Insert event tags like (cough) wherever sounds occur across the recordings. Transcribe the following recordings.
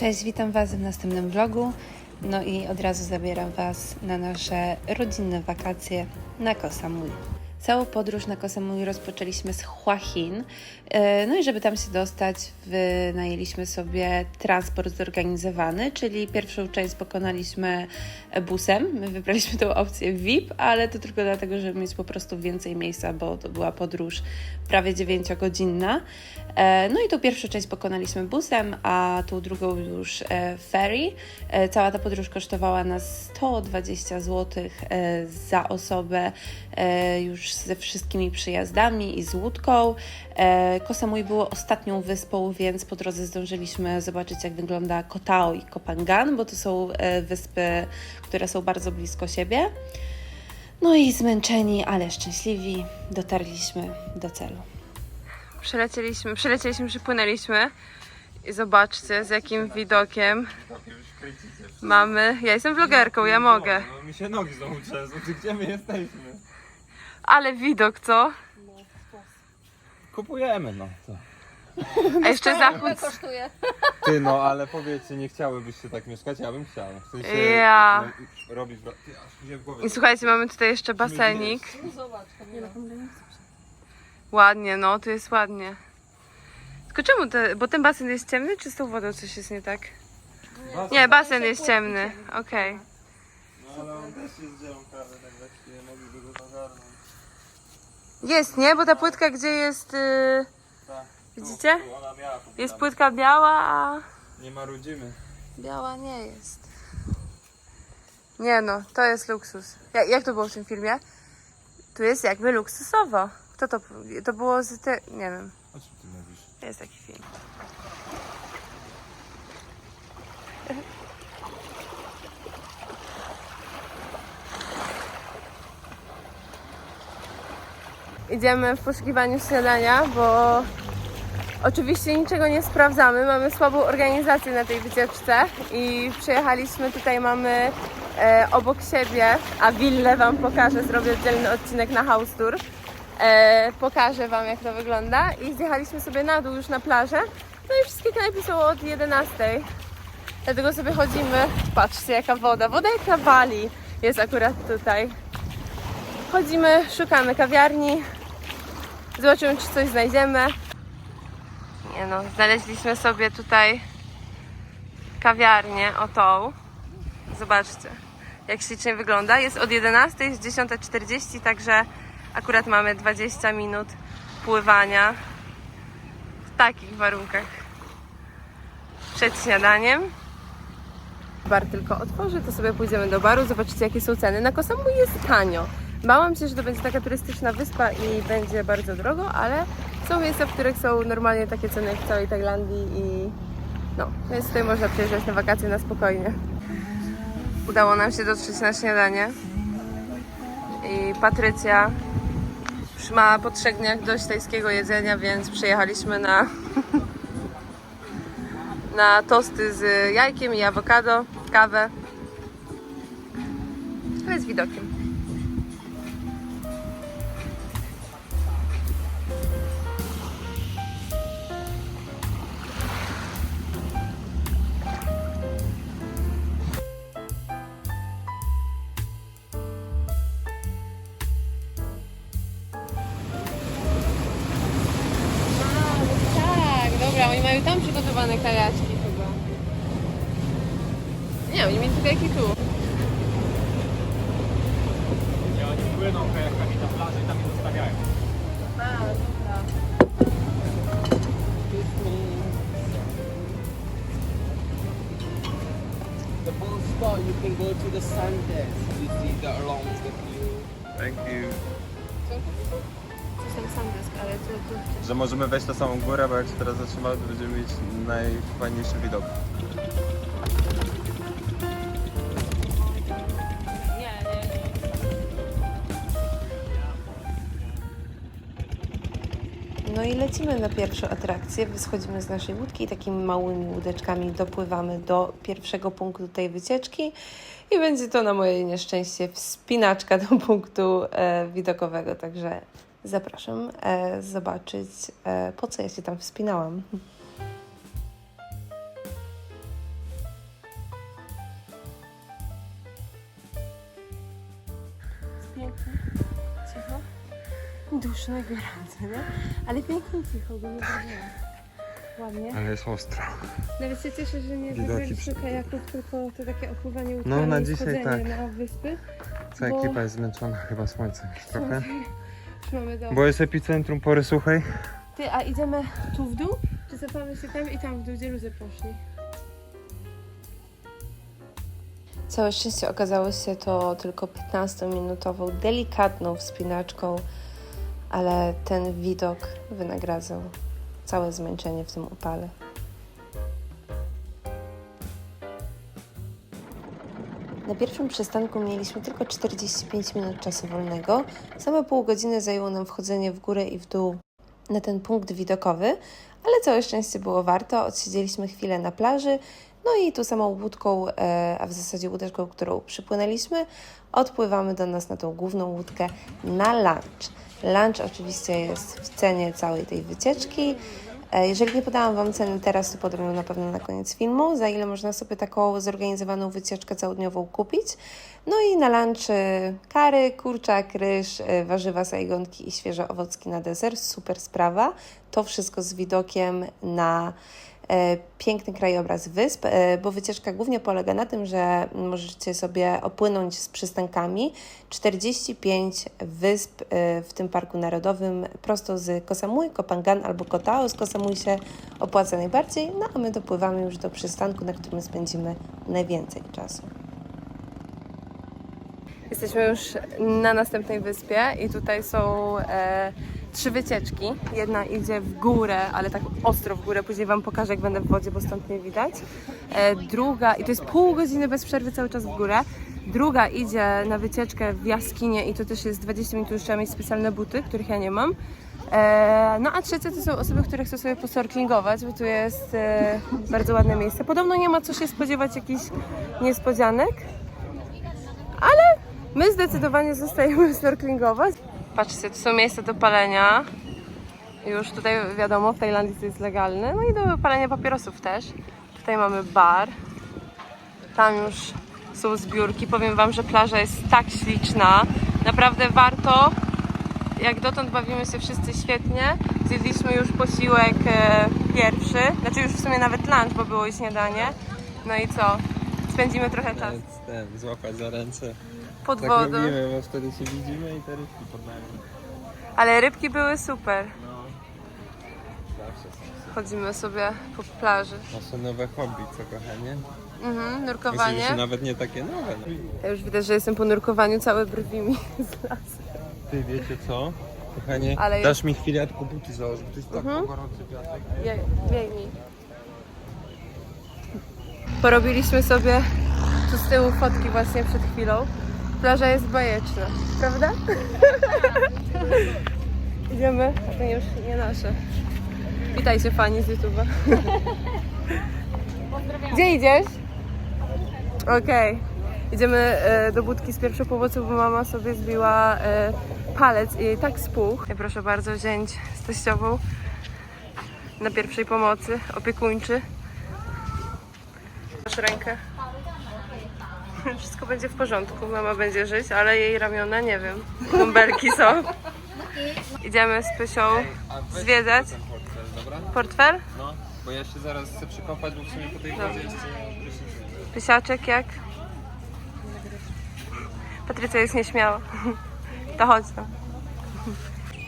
Cześć, witam Was w następnym vlogu. No i od razu zabieram Was na nasze rodzinne wakacje na Koh Samui. Całą podróż na Koh Samui rozpoczęliśmy z Hua Hin. E, No i żeby tam się dostać, wynajęliśmy sobie transport zorganizowany, czyli pierwszą część pokonaliśmy busem. My wybraliśmy tą opcję VIP, ale to tylko dlatego, żeby mieć po prostu więcej miejsca, bo to była podróż prawie 9-godzinna. E, No i tą pierwszą część pokonaliśmy busem, a tą drugą już e, ferry. Cała ta podróż kosztowała nas 120 zł za osobę, już ze wszystkimi przyjazdami i z łódką. E, Koh Samui było ostatnią wyspą, więc po drodze zdążyliśmy zobaczyć, jak wygląda Koh Tao i Koh Phangan, bo to są e, wyspy, które są bardzo blisko siebie. No i zmęczeni, ale szczęśliwi dotarliśmy do celu. Przelecieliśmy, przelecieliśmy, przypłynęliśmy i zobaczcie z jakim widokiem mamy. Ja jestem vlogerką, ja mogę. No, mi się nogi znowu trzęsą, gdzie my jesteśmy? Ale widok, co? Kupujemy, no. To. A jeszcze zachód. Ty, no, ale powiedzcie, nie chciałybyście tak mieszkać? Ja bym chciał. W sensie, Ja. No, robić... wra- Ty, aż mi się w głowie... I słuchajcie, mamy tutaj jeszcze basenik. Ładnie, no, tu jest ładnie. Tylko czemu te, bo ten basen jest ciemny, czy z tą wodą coś jest nie tak? Nie, basen jest ciemny, okej. No, ale on też jest prawie, tak właściwie mogliby go ogarnąć. Jest, nie? Bo ta płytka gdzie jest, yy, Tak. Tu, Widzicie? Tu ona miała jest płytka biała, a Nie marudzimy. biała nie jest. Nie no, to jest luksus. Jak, jak to było w tym filmie? Tu jest jakby luksusowo. Kto to, to było z te, nie wiem, O czym ty mówisz? jest taki film. Idziemy w poszukiwaniu śniadania, bo oczywiście niczego nie sprawdzamy. Mamy słabą organizację na tej wycieczce i przyjechaliśmy tutaj, mamy e, obok siebie, a willę Wam pokażę, zrobię oddzielny odcinek na house tour. E, pokażę Wam jak to wygląda i zjechaliśmy sobie na dół już na plażę. No i wszystkie knajpy są od 11. Dlatego sobie chodzimy. Patrzcie jaka woda. Woda jak na Bali jest akurat tutaj. Chodzimy, szukamy kawiarni. Zobaczymy czy coś znajdziemy. Nie no, znaleźliśmy sobie tutaj kawiarnię, o tą. Zobaczcie, jak ślicznie wygląda. Jest od 11, jest 10.40, także akurat mamy 20 minut pływania w takich warunkach. Przed śniadaniem. Bar tylko otworzy, to sobie pójdziemy do baru, zobaczycie jakie są ceny. Na Koh Samui jest tanio. Bałam się, że to będzie taka turystyczna wyspa i będzie bardzo drogo, ale są miejsca, w których są normalnie takie ceny jak w całej Tajlandii i no, więc tutaj można przyjeżdżać na wakacje na spokojnie. Udało nam się dotrzeć na śniadanie i Patrycja ma po trzech dniach dość tajskiego jedzenia, więc przyjechaliśmy na (laughs) na tosty z jajkiem i awokado, kawę, ale z widokiem. Tam kajaczki chyba. Nie, oni mieli tylko jak i tu. Nie, oni płyną kajakami na plaży i tam je zostawiają. A, dobra. The whole spot you can go to the sun desk. You see the along with you. Thank you. Tam sandesk, ale tu, tu. Że możemy wejść na samą górę, bo jak się teraz zatrzymamy, to będziemy mieć najfajniejszy widok. Nie, nie. No i lecimy na pierwszą atrakcję. Wyschodzimy z naszej łódki i takimi małymi łódeczkami dopływamy do pierwszego punktu tej wycieczki. I będzie to na moje nieszczęście wspinaczka do punktu e, widokowego. Także Zapraszam e, zobaczyć, e, po co ja się tam wspinałam. Pięknie, cicho, duszno i gorąco, nie? Ale pięknie cicho, bo nie Ładnie. Ale jest ostro. Nawet się cieszę, że nie Widoki zagraliśmy przy- kajaków, tylko to takie opływanie łódkami No, na dzisiaj tak. na wyspy. Cała bo- ekipa jest zmęczona chyba słońcem już trochę. Już mamy. Bo jest epicentrum pory suchej. Ty, a idziemy tu w dół? Czy cofamy się tam i tam w dół, gdzie ludzie poszli? Całe szczęście okazało się to tylko 15-minutową, delikatną wspinaczką, ale ten widok wynagradzał całe zmęczenie w tym upale. Na pierwszym przystanku mieliśmy tylko 45 minut czasu wolnego. Same pół godziny zajęło nam wchodzenie w górę i w dół na ten punkt widokowy, ale całe szczęście było warto. Odsiedzieliśmy chwilę na plaży, no i tu samą łódką, e, a w zasadzie łódeczką, którą przypłynęliśmy, odpływamy do nas na tą główną łódkę na lunch. Lunch oczywiście jest w cenie całej tej wycieczki. E, Jeżeli nie podałam Wam ceny teraz, to podam ją na pewno na koniec filmu, za ile można sobie taką zorganizowaną wycieczkę całodniową kupić. No i na lunch kary, kurczak, ryż, e, warzywa, sajgonki i świeże owocki na deser. Super sprawa. To wszystko z widokiem na piękny krajobraz wysp, e, bo wycieczka głównie polega na tym, że możecie sobie opłynąć z przystankami 45 wysp e, w tym parku narodowym prosto z Koh Samui, Kopangan albo Koh Tao. Z Koh Samui się opłaca najbardziej, no a my dopływamy już do przystanku, na którym spędzimy najwięcej czasu. Jesteśmy już na następnej wyspie i tutaj są e, trzy wycieczki. Jedna idzie w górę, ale tak ostro w górę. Później Wam pokażę, jak będę w wodzie, bo stąd nie widać. E, druga, i to jest pół godziny bez przerwy cały czas w górę. Druga idzie na wycieczkę w jaskinię i to też jest 20 minut, już trzeba mieć specjalne buty, których ja nie mam. E, no a trzecia to są osoby, które chcą sobie posnorklingować, bo tu jest e, bardzo ładne miejsce. Podobno nie ma co się spodziewać jakichś niespodzianek, My zdecydowanie zostajemy (laughs) snorklingować. Patrzcie, tu są miejsca do palenia. Już tutaj wiadomo, w Tajlandii to jest legalne. No i do palenia papierosów też. Tutaj mamy bar. Tam już są zbiórki. Powiem Wam, że plaża jest tak śliczna. Naprawdę warto. Jak dotąd bawimy się wszyscy świetnie. Zjedliśmy już posiłek e, pierwszy. Znaczy już w sumie nawet lunch, bo było i śniadanie. No i co? Spędzimy trochę czasu złapać za ręce. Pod Tak wodą. robimy, bo wtedy się widzimy i te rybki pod nami. Ale rybki były super. No. Zawsze są. Chodzimy sobie po plaży. Nasze nowe hobby, co kochanie? Mhm, Myślę, że nurkowanie. nawet nie takie nowe. No. Ja już widać, że jestem po nurkowaniu, całe brwi mi (laughs) zlasy. Ty wiecie co? Kochanie, Ale dasz mi chwilę, ja tylko buty założę, bo to jest tak Mhm. gorący piasek. Biegnij. Porobiliśmy sobie tu z tyłu fotki właśnie przed chwilą. Plaża jest bajeczna, prawda? (laughs) Idziemy, a to już nie nasze. Witajcie fani z YouTube'a. Gdzie idziesz? Okej. Idziemy e, do budki z pierwszą pomocą, bo mama sobie zbiła e, palec i jej tak spuch. Ja proszę bardzo wziąć z teściową na pierwszej pomocy, opiekuńczy. Masz rękę. (laughs) Wszystko będzie w porządku, mama będzie żyć, ale jej ramiona nie wiem. Bąbelki są. Idziemy z Pysią zwiedzać. portfel? No, bo ja się zaraz chcę przykopać, bo w sumie po tej wodzie jeszcze. Pysiaczek jak? Patrycja jest nieśmiała. To chodź tam.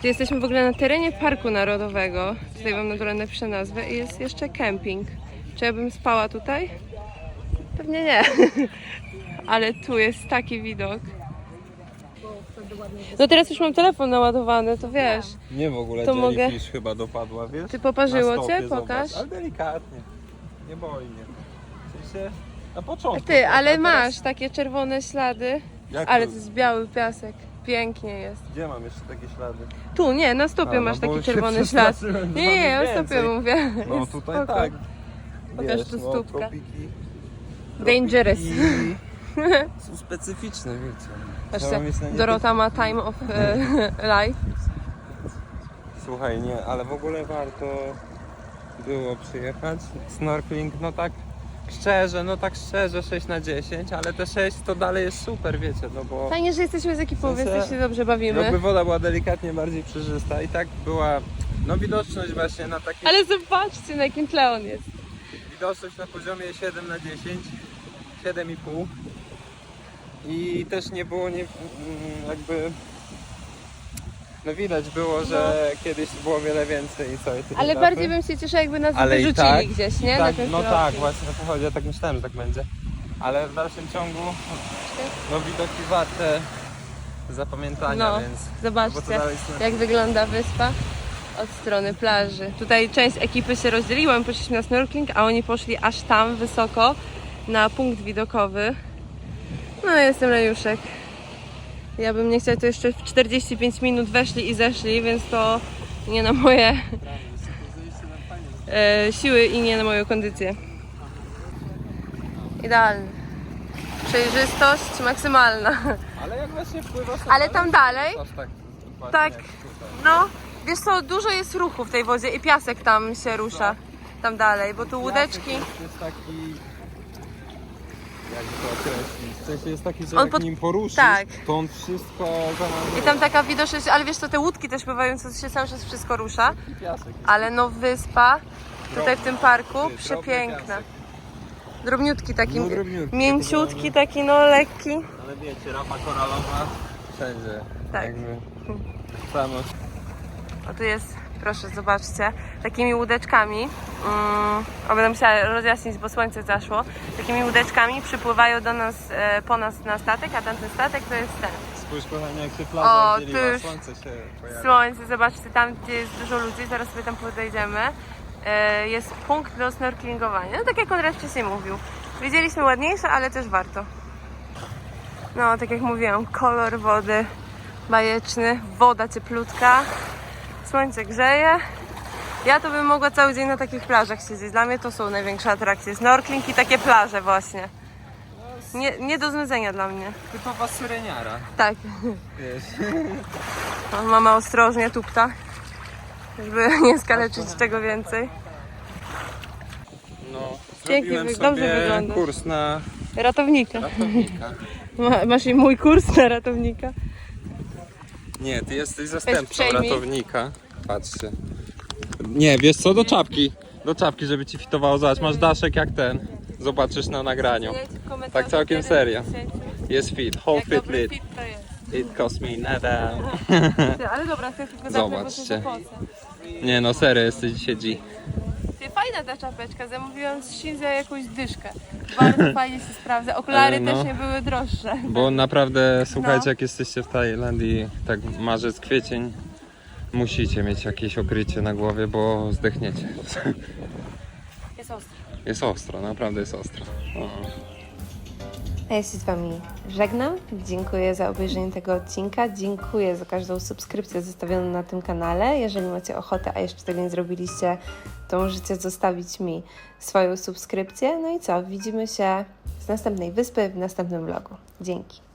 Tu jesteśmy w ogóle na terenie Parku Narodowego. Tutaj wam na dole napiszę nazwę i jest jeszcze kemping. Czy ja bym spała tutaj? Pewnie nie. Ale tu jest taki widok. No teraz już mam telefon naładowany, to wiesz. Nie w ogóle To mogę- chyba dopadła, wiesz? Ty poparzyło Na stopie, cię? Pokaż. Zobacz. Ale delikatnie. Nie boi mnie. W sensie na początku. Ty, ale a teraz- masz takie czerwone ślady. Jak Ale to- jest biały piasek. Pięknie jest. Gdzie mam jeszcze takie ślady? Tu, nie, na stopie A, masz no bo taki się czerwony (laughs) ślad. przestraszyłem, że Nie, nie, na stopie więcej. mówię. No Jest tutaj spoko. tak. Pokaż tu no, stópkę. tropiki, Dangerous. tropiki (laughs) Są specyficzne, wiecie. Patrzcie, Trzeba mieć na nie Dorota ma time of e, (laughs) life. Słuchaj, nie, ale w ogóle warto było przyjechać. Snorkeling, no tak szczerze, no tak szczerze 6 na 10, ale te 6 to dalej jest super, wiecie, no bo Fajnie, że jesteśmy z ekipą, W sensie- więc też się dobrze bawimy. jakby woda była delikatnie bardziej przejrzysta i tak była, no widoczność właśnie na takim, Ale zobaczcie, na jakim tle on jest. widoczność na poziomie 7 na 10, 7,5 i też nie było nie, mm, jakby, no widać było, że kiedyś było wiele więcej i co i tyle Ale daty. bardziej bym się cieszyła, jakby nas Ale wyrzucili tak- gdzieś, nie? Tak, no tak, właśnie o to chodzi, ja tak myślałem, że tak będzie. Ale w dalszym ciągu, no widoki warte zapamiętania, No, więc... Zobaczcie, na- jak wygląda wyspa od strony plaży. Tutaj część ekipy się rozdzieliła, my poszliśmy na snorkeling, a oni poszli aż tam wysoko na punkt widokowy. No jestem Rejuszek. Ja bym nie chciała, to jeszcze w 45 minut weszli i zeszli, więc to nie na moje e, siły i nie na moją kondycję. Idealny. Przejrzystość maksymalna. Ale jak właśnie wpływasz... to Ale tam dalej? Tak, Tak. No, wiesz co, dużo jest ruchu w tej wodzie i piasek tam się rusza. Tam dalej, bo tu łódeczki. Jest taki... Jakby to określić? W sensie jest taki, że On jak pod- nim poruszysz, tak. to on wszystko. I tam taka widoczność, ale wiesz co, te łódki też pływające, to się cały czas wszystko rusza. I piasek jest. Ale no wyspa, tutaj w tym parku, drobny przepiękna. piasek. Drobniutki taki, No, drobniutki, mięciutki taki, no lekki. Ale wiecie, rapa koralowa wszędzie. Tak. Jakby samo. O tu jest, proszę zobaczcie, takimi łódeczkami. Mm, o, będę musiała rozjaśnić, bo słońce zaszło. Takimi łódeczkami przypływają do nas, e, po nas na statek, a tamten statek to jest ten. Spójrz kochanie, jak się O, plaża tu dzieliła, już słońce się pojawia. Słońce, zobaczcie, tam gdzie jest dużo ludzi, zaraz sobie tam podejdziemy. E, Jest punkt do snorkelingowania. No tak jak Konrad wcześniej mówił. Widzieliśmy ładniejsze, ale też warto. No, tak jak mówiłam, kolor wody bajeczny, woda cieplutka, słońce grzeje. Ja to bym mogła cały dzień na takich plażach siedzieć. Dla mnie to są największe atrakcje. Snorkling i takie plaże właśnie. Nie, nie do znudzenia dla mnie. Typowa syreniara, Tak. wiesz. Mama ostrożnie tupta, żeby nie skaleczyć czego więcej. No, Pięknie zrobiłem wy- dobrze sobie wyglądasz. kurs na Ratownika. ratownika. (laughs) Ma, masz i mój kurs na ratownika. Nie, ty jesteś zastępcą przejmij. ratownika. Patrzcie. Nie, wiesz co, do czapki. Do czapki, żeby ci fitowało. Zobacz, masz daszek jak ten. Zobaczysz na nagraniu. Tak całkiem serio. Jest fit, whole fit lit. It cost me nada. (laughs) Ale dobra, chcę tylko Zobaczcie. Nie no, serio, jesteś dzisiaj G. Ty, fajna ta czapeczka, zamówiłam z Shinzo jakąś dyszkę. Bardzo (laughs) fajnie się sprawdza. Okulary Ale no. też nie były droższe. Bo naprawdę, (laughs) słuchajcie, No. jak jesteście w Tajlandii, tak marzec, kwiecień, musicie mieć jakieś okrycie na głowie, bo zdechniecie. Jest ostro. Jest ostro, naprawdę jest ostro. O. A ja się z Wami żegnam. Dziękuję za obejrzenie tego odcinka. Dziękuję za każdą subskrypcję zostawioną na tym kanale. Jeżeli macie ochotę, a jeszcze tego nie zrobiliście, to możecie zostawić mi swoją subskrypcję. No i co? Widzimy się z następnej wyspy w następnym vlogu. Dzięki.